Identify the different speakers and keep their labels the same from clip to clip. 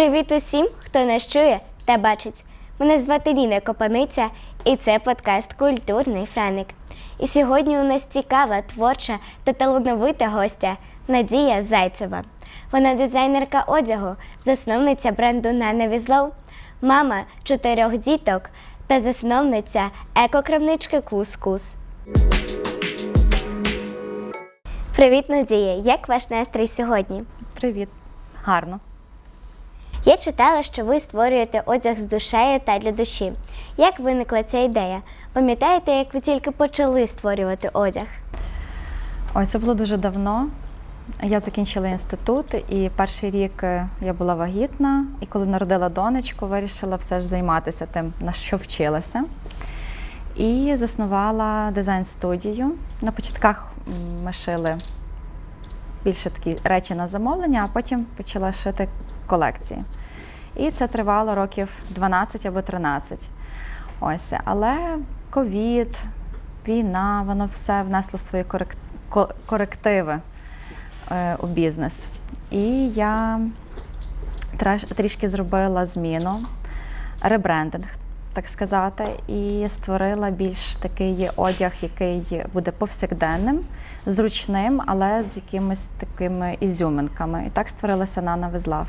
Speaker 1: Привіт усім, хто нас чує та бачить. Мене звати Ліна Копаниця, і це подкаст Культурний Франик. І сьогодні у нас цікава, творча та талановита гостя Надія Зайцева. Вона дизайнерка одягу, засновниця бренду Нана Візлоу, мама чотирьох діток та засновниця екокрамнички Кус-Кус. Привіт, Надія! Як ваш настрій сьогодні?
Speaker 2: Привіт. Гарно.
Speaker 1: Я читала, що ви створюєте одяг з душею та для душі. Як виникла ця ідея? Пам'ятаєте, як ви тільки почали створювати одяг?
Speaker 2: Ой, це було дуже давно. Я закінчила інститут, і перший рік е, я була вагітна, і коли народила донечку, вирішила все ж займатися тим, на що вчилася. І заснувала дизайн-студію. На початках ми шили більше такі речі на замовлення, а потім почала шити колекції. І це тривало років 12 або 13. Ось, але ковід, війна, воно все внесло свої корективи е, у бізнес. І я трішки зробила зміну, ребрендинг, так сказати, і створила більш такий одяг, який буде повсякденним, зручним, але з якимись такими ізюминками. І так створилася Нана Везлав.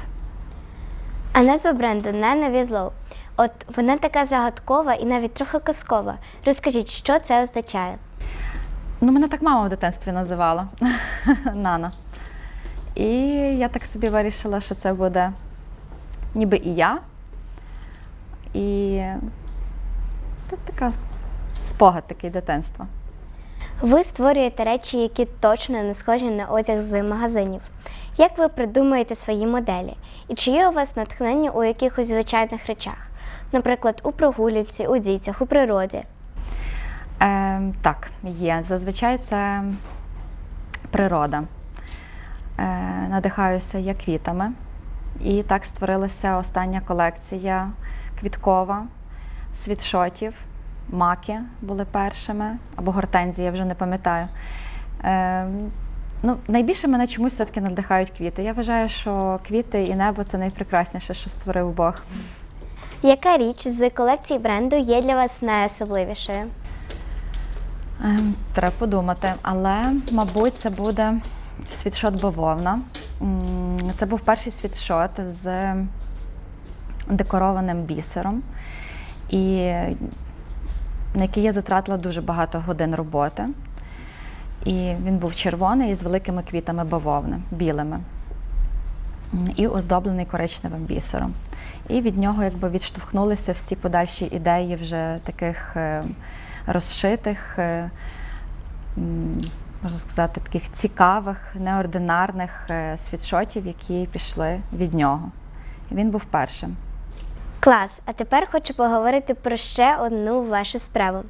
Speaker 1: А назва бренду Nana Візлоу. От вона така загадкова і навіть трохи казкова. Розкажіть, що це означає?
Speaker 2: Ну, мене так мама в дитинстві називала Нана. І я так собі вирішила, що це буде ніби і я. І це така спогад такий дитинства.
Speaker 1: Ви створюєте речі, які точно не схожі на одяг з магазинів. Як ви придумуєте свої моделі? І чи є у вас натхнення у якихось звичайних речах? Наприклад, у прогулянці, у дітях, у природі?
Speaker 2: Е, так, є. Зазвичай це природа. Е, надихаюся я квітами. І так створилася остання колекція квіткова, світшотів, маки були першими, або гортензії, я вже не пам'ятаю. Е, ну, найбільше мене чомусь все-таки надихають квіти. Я вважаю, що квіти і небо це найпрекрасніше, що створив Бог.
Speaker 1: Яка річ з колекції бренду є для вас найособливішою?
Speaker 2: Ем, Треба подумати, але, мабуть, це буде світшот бавовна. Це був перший світшот з декорованим бісером, і на який я затратила дуже багато годин роботи. І він був червоний з великими квітами бавовни, білими. І оздоблений коричневим бісером. І від нього якби відштовхнулися всі подальші ідеї вже таких е, розшитих, е, можна сказати, таких цікавих, неординарних е, світшотів, які пішли від нього. І він був першим.
Speaker 1: Клас! А тепер хочу поговорити про ще одну вашу справу.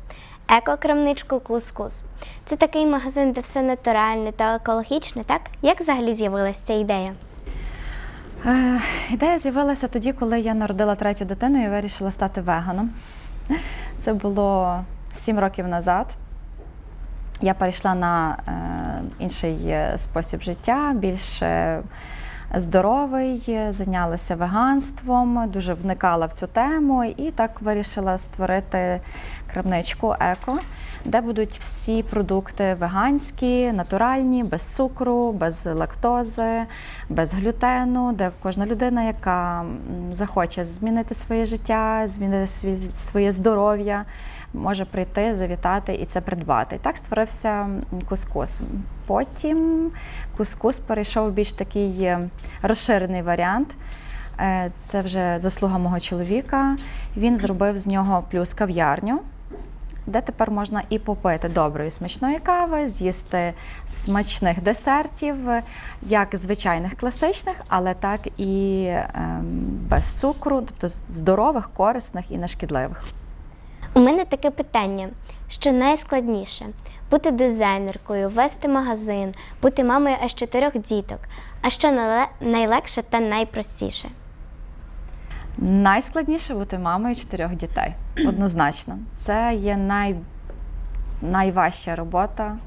Speaker 1: Еко-крамничку Кус-Кус. Це такий магазин, де все натуральне та екологічне, так? Як взагалі з'явилася ця ідея?
Speaker 2: Е, Ідея з'явилася тоді, коли я народила третю дитину і вирішила стати веганом. Це було сім років назад. Я перейшла на е, інший е, спосіб життя, більш здоровий, зайнялася веганством, дуже вникала в цю тему і так вирішила створити крамничку еко, де будуть всі продукти веганські, натуральні, без цукру, без лактози, без глютену, де кожна людина, яка захоче змінити своє життя, змінити своє здоров'я, може прийти, завітати і це придбати. Так створився кускус. Потім кускус перейшов в більш такий е, розширений варіант. Е, Це вже заслуга мого чоловіка. Він зробив з нього плюс кав'ярню, де тепер можна і попити доброї смачної кави, з'їсти смачних десертів, як звичайних класичних, але так і ем, без цукру, тобто здорових, корисних і нешкідливих.
Speaker 1: У мене таке питання: що найскладніше бути дизайнеркою, вести магазин, бути мамою аж чотирьох діток. А що найлегше та найпростіше?
Speaker 2: Найскладніше бути мамою чотирьох дітей. Однозначно. Це є най... найважча робота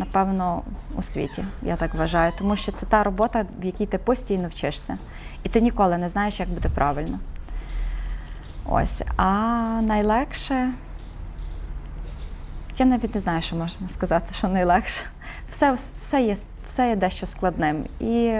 Speaker 2: напевно, у світі, я так вважаю. Тому що це та робота, в якій ти постійно вчишся. І ти ніколи не знаєш, як буде правильно. Ось. А найлегше. Я навіть не знаю, що можна сказати, що найлегше. Все, все, є, все є дещо складним. І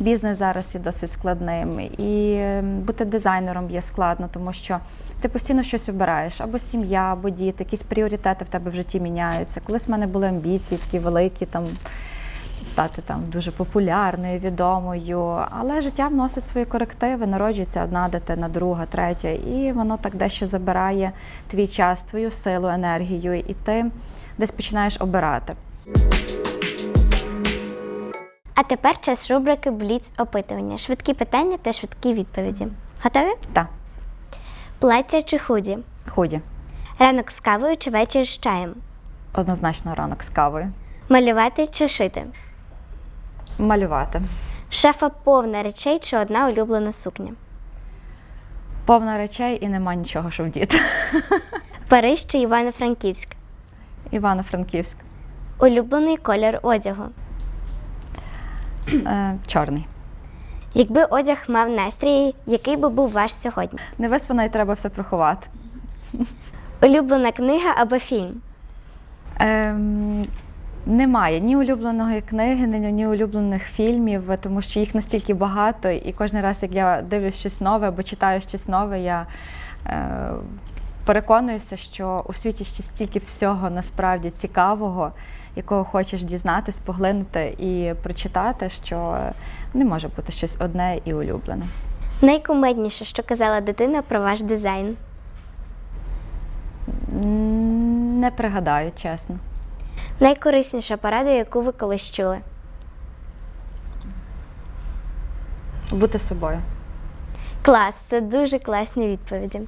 Speaker 2: бізнес зараз є досить складним, і бути дизайнером є складно, тому що ти постійно щось обираєш, або сім'я, або діти, якісь пріоритети в тебе в житті міняються. Колись в мене були амбіції такі великі, там стати там дуже популярною, відомою. Але життя вносить свої корективи, народжується одна дитина, друга, третя, і воно так дещо забирає твій час, твою силу, енергію, і ти десь починаєш обирати.
Speaker 1: А тепер час рубрики Бліц опитування. Швидкі питання та швидкі відповіді. Готові?
Speaker 2: Так,
Speaker 1: Плаття чи худі?
Speaker 2: худі.
Speaker 1: Ранок з кавою чи вечір з чаєм?
Speaker 2: Однозначно ранок з кавою.
Speaker 1: Малювати чи шити?
Speaker 2: Малювати.
Speaker 1: Шафа повна речей чи одна улюблена сукня?
Speaker 2: Повно речей і нема нічого, що вдіти.
Speaker 1: Париж чи Івано-Франківськ?
Speaker 2: Івано-Франківськ.
Speaker 1: Улюблений колір одягу.
Speaker 2: Е, чорний.
Speaker 1: Якби одяг мав настрій, який би був ваш сьогодні?
Speaker 2: Невиспана і треба все приховати.
Speaker 1: Улюблена книга або фільм?
Speaker 2: Ем, немає ні улюбленої книги, ні, ні улюблених фільмів, тому що їх настільки багато, і кожен раз, як я дивлюсь щось нове або читаю щось нове, я е, переконуюся, що у світі ще стільки всього насправді цікавого, якого хочеш дізнатись, поглинути і прочитати, що не може бути щось одне і улюблене.
Speaker 1: Найкумедніше, що казала дитина про ваш дизайн.
Speaker 2: Не пригадаю, чесно.
Speaker 1: Найкорисніша порада, яку ви колись чули.
Speaker 2: Бути собою.
Speaker 1: Клас, це дуже класні відповіді.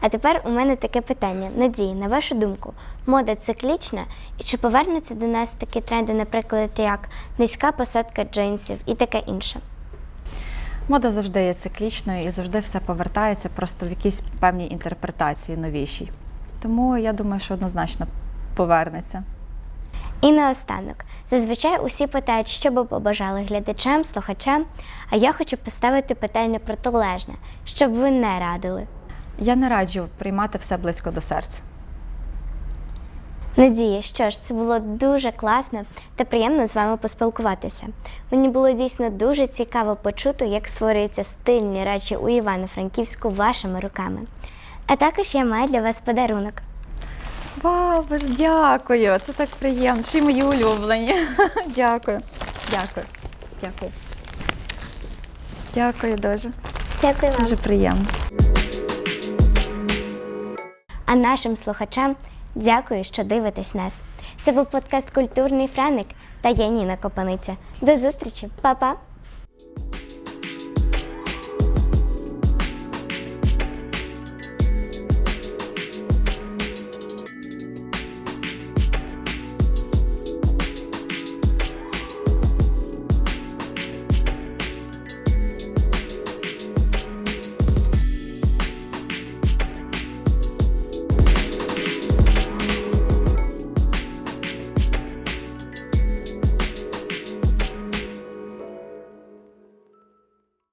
Speaker 1: А тепер у мене таке питання. Надії, на вашу думку, мода циклічна, і чи повернуться до нас такі тренди, наприклад, як низька посадка джинсів і таке інше?
Speaker 2: Мода завжди є циклічною і завжди все повертається просто в якійсь певній інтерпретації новішій. Тому я думаю, що однозначно повернеться.
Speaker 1: І наостанок, зазвичай усі питають, що би побажали глядачам, слухачам, а я хочу поставити питання протилежне, щоб ви не радили.
Speaker 2: Я не раджу приймати все близько до серця.
Speaker 1: Надія, що ж, це було дуже класно та приємно з вами поспілкуватися. Мені було дійсно дуже цікаво почути, як створюються стильні речі у Івано-Франківську вашими руками. А також я маю для вас подарунок.
Speaker 2: Вау, боже, дякую! Це так приємно. Ще й мої улюблені. Дякую. Дякую. Дякую. Дякую дуже.
Speaker 1: Дякую вам.
Speaker 2: Дуже приємно.
Speaker 1: А нашим слухачам дякую, що дивитесь нас. Це був подкаст Культурний Франик та я Ніна Копаниця. До зустрічі, Па-па!